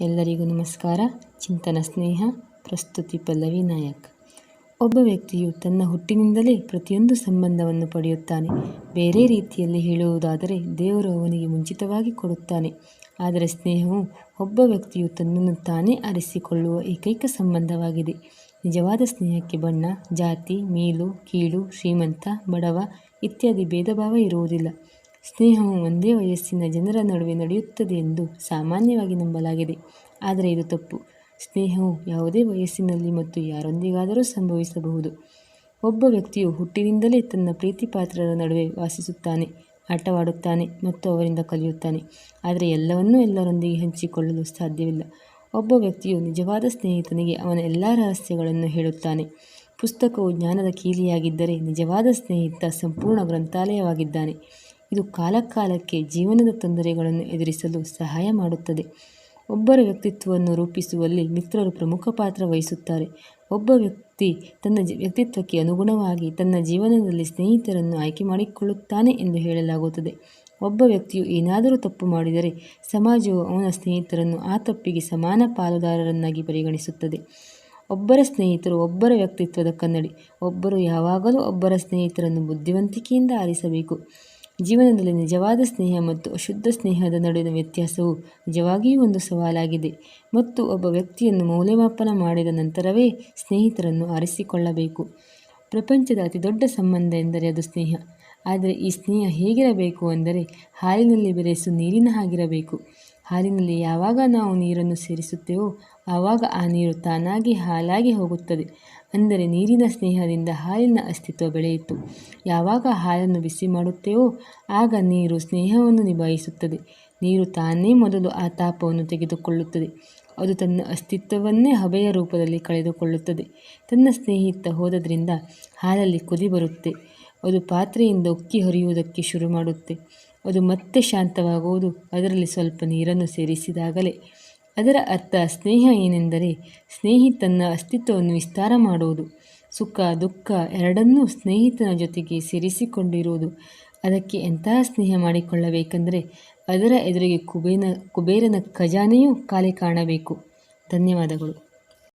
ಎಲ್ಲರಿಗೂ ನಮಸ್ಕಾರ. ಚಿಂತನ ಸ್ನೇಹ, ಪ್ರಸ್ತುತಿ ಪಲ್ಲವಿ ನಾಯಕ್. ಒಬ್ಬ ವ್ಯಕ್ತಿಯು ತನ್ನ ಹುಟ್ಟಿನಿಂದಲೇ ಪ್ರತಿಯೊಂದು ಸಂಬಂಧವನ್ನು ಪಡೆಯುತ್ತಾನೆ. ಬೇರೆ ರೀತಿಯಲ್ಲಿ ಹೇಳುವುದಾದರೆ, ದೇವರು ಅವನಿಗೆ ಮುಂಚಿತವಾಗಿ ಕೊಡುತ್ತಾನೆ. ಆದರೆ ಸ್ನೇಹವು ಒಬ್ಬ ವ್ಯಕ್ತಿಯು ತನ್ನನ್ನು ತಾನೇ ಅರಿಸಿಕೊಳ್ಳುವ ಏಕೈಕ ಸಂಬಂಧವಾಗಿದೆ. ನಿಜವಾದ ಸ್ನೇಹಕ್ಕೆ ಬಣ್ಣ, ಜಾತಿ, ಮೇಲು, ಕೀಳು, ಶ್ರೀಮಂತ, ಬಡವ ಇತ್ಯಾದಿ ಭೇದಭಾವ ಇರುವುದಿಲ್ಲ. ಸ್ನೇಹವು ಒಂದೇ ವಯಸ್ಸಿನ ಜನರ ನಡುವೆ ನಡೆಯುತ್ತದೆ ಎಂದು ಸಾಮಾನ್ಯವಾಗಿ ನಂಬಲಾಗಿದೆ. ಆದರೆ ಇದು ತಪ್ಪು. ಸ್ನೇಹವು ಯಾವುದೇ ವಯಸ್ಸಿನಲ್ಲಿ ಮತ್ತು ಯಾರೊಂದಿಗಾದರೂ ಸಂಭವಿಸಬಹುದು. ಒಬ್ಬ ವ್ಯಕ್ತಿಯು ಹುಟ್ಟಿನಿಂದಲೇ ತನ್ನ ಪ್ರೀತಿಪಾತ್ರರ ನಡುವೆ ವಾಸಿಸುತ್ತಾನೆ, ಆಟವಾಡುತ್ತಾನೆ ಮತ್ತು ಅವರಿಂದ ಕಲಿಯುತ್ತಾನೆ. ಆದರೆ ಎಲ್ಲವನ್ನೂ ಎಲ್ಲರೊಂದಿಗೆ ಹಂಚಿಕೊಳ್ಳಲು ಸಾಧ್ಯವಿಲ್ಲ. ಒಬ್ಬ ವ್ಯಕ್ತಿಯು ನಿಜವಾದ ಸ್ನೇಹಿತನಿಗೆ ಅವನ ಎಲ್ಲ ರಹಸ್ಯಗಳನ್ನು ಹೇಳುತ್ತಾನೆ. ಪುಸ್ತಕವು ಜ್ಞಾನದ ಕೀಲಿಯಾಗಿದ್ದರೆ ನಿಜವಾದ ಸ್ನೇಹಿತ ಸಂಪೂರ್ಣ ಗ್ರಂಥಾಲಯವಾಗಿದ್ದಾನೆ. ಇದು ಕಾಲಕಾಲಕ್ಕೆ ಜೀವನದ ತೊಂದರೆಗಳನ್ನು ಎದುರಿಸಲು ಸಹಾಯ ಮಾಡುತ್ತದೆ. ಒಬ್ಬರ ವ್ಯಕ್ತಿತ್ವವನ್ನು ರೂಪಿಸುವಲ್ಲಿ ಮಿತ್ರರು ಪ್ರಮುಖ ಪಾತ್ರ ವಹಿಸುತ್ತಾರೆ. ಒಬ್ಬ ವ್ಯಕ್ತಿ ತನ್ನ ವ್ಯಕ್ತಿತ್ವಕ್ಕೆ ಅನುಗುಣವಾಗಿ ತನ್ನ ಜೀವನದಲ್ಲಿ ಸ್ನೇಹಿತರನ್ನು ಆಯ್ಕೆ ಮಾಡಿಕೊಳ್ಳುತ್ತಾನೆ ಎಂದು ಹೇಳಲಾಗುತ್ತದೆ. ಒಬ್ಬ ವ್ಯಕ್ತಿಯು ಏನಾದರೂ ತಪ್ಪು ಮಾಡಿದರೆ ಸಮಾಜವು ಅವನ ಸ್ನೇಹಿತರನ್ನು ಆ ತಪ್ಪಿಗೆ ಸಮಾನ ಪಾಲುದಾರರನ್ನಾಗಿ ಪರಿಗಣಿಸುತ್ತದೆ. ಒಬ್ಬರ ಸ್ನೇಹಿತರು ಒಬ್ಬರ ವ್ಯಕ್ತಿತ್ವದ ಕನ್ನಡಿ, ಒಬ್ಬರು ಯಾವಾಗಲೂ ಒಬ್ಬರ ಸ್ನೇಹಿತರನ್ನು ಬುದ್ಧಿವಂತಿಕೆಯಿಂದ ಆರಿಸಬೇಕು. ಜೀವನದಲ್ಲಿ ನಿಜವಾದ ಸ್ನೇಹ ಮತ್ತು ಅಶುದ್ಧ ಸ್ನೇಹದ ನಡುವಿನ ವ್ಯತ್ಯಾಸವು ನಿಜವಾಗಿಯೂ ಒಂದು ಸವಾಲಾಗಿದೆ. ಮತ್ತು ಒಬ್ಬ ವ್ಯಕ್ತಿಯನ್ನು ಮೌಲ್ಯಮಾಪನ ಮಾಡಿದ ನಂತರವೇ ಸ್ನೇಹಿತರನ್ನು ಆರಿಸಿಕೊಳ್ಳಬೇಕು. ಪ್ರಪಂಚದ ಅತಿ ದೊಡ್ಡ ಸಂಬಂಧ ಎಂದರೆ ಅದು ಸ್ನೇಹ. ಆದರೆ ಈ ಸ್ನೇಹ ಹೇಗಿರಬೇಕು ಅಂದರೆ ಹಾಲಿನಲ್ಲಿ ಬೆರೆಸು ನೀರಿನ ಹಾಗಿರಬೇಕು. ಹಾಲಿನಲ್ಲಿ ಯಾವಾಗ ನಾವು ನೀರನ್ನು ಸೇರಿಸುತ್ತೇವೋ ಆವಾಗ ಆ ನೀರು ತಾನಾಗಿ ಹಾಲಾಗಿ ಹೋಗುತ್ತದೆ. ಅಂದರೆ ನೀರಿನ ಸ್ನೇಹದಿಂದ ಹಾಲಿನ ಅಸ್ತಿತ್ವ ಬೆಳೆಯಿತು. ಯಾವಾಗ ಹಾಲನ್ನು ಬಿಸಿ ಮಾಡುತ್ತೇವೋ ಆಗ ನೀರು ಸ್ನೇಹವನ್ನು ನಿಭಾಯಿಸುತ್ತದೆ. ನೀರು ತಾನೇ ಮೊದಲು ಆ ತಾಪವನ್ನು ತೆಗೆದುಕೊಳ್ಳುತ್ತದೆ. ಅದು ತನ್ನ ಅಸ್ತಿತ್ವವನ್ನೇ ಹಬೆಯ ರೂಪದಲ್ಲಿ ಕಳೆದುಕೊಳ್ಳುತ್ತದೆ. ತನ್ನ ಸ್ನೇಹಿತ ಹೋದದ್ರಿಂದ ಹಾಲಲ್ಲಿ ಕುದಿ ಬರುತ್ತೆ. ಅದು ಪಾತ್ರೆಯಿಂದ ಉಕ್ಕಿ ಹರಿಯುವುದಕ್ಕೆ ಶುರು ಮಾಡುತ್ತೆ. ಅದು ಮತ್ತೆ ಶಾಂತವಾಗುವುದು. ಅದರಲ್ಲಿ ಸ್ವಲ್ಪ ನೀರನ್ನು ಸೇರಿಸಿದಾಗಲೇ ಅದರ ಅರ್ಥ ಸ್ನೇಹ ಏನೆಂದರೆ ಸ್ನೇಹಿ ತನ್ನ ಅಸ್ತಿತ್ವವನ್ನು ವಿಸ್ತಾರ ಮಾಡುವುದು. ಸುಖ, ದುಃಖ ಎರಡನ್ನೂ ಸ್ನೇಹಿತನ ಜೊತೆಗೆ ಸೇರಿಸಿಕೊಂಡಿರುವುದು. ಅದಕ್ಕೆ ಎಂತಹ ಸ್ನೇಹ ಮಾಡಿಕೊಳ್ಳಬೇಕೆಂದರೆ ಅದರ ಎದುರಿಗೆ ಕುಬೇನ ಕುಬೇರನ ಖಜಾನೆಯೂ ಖಾಲಿ ಕಾಣಬೇಕು. ಧನ್ಯವಾದಗಳು.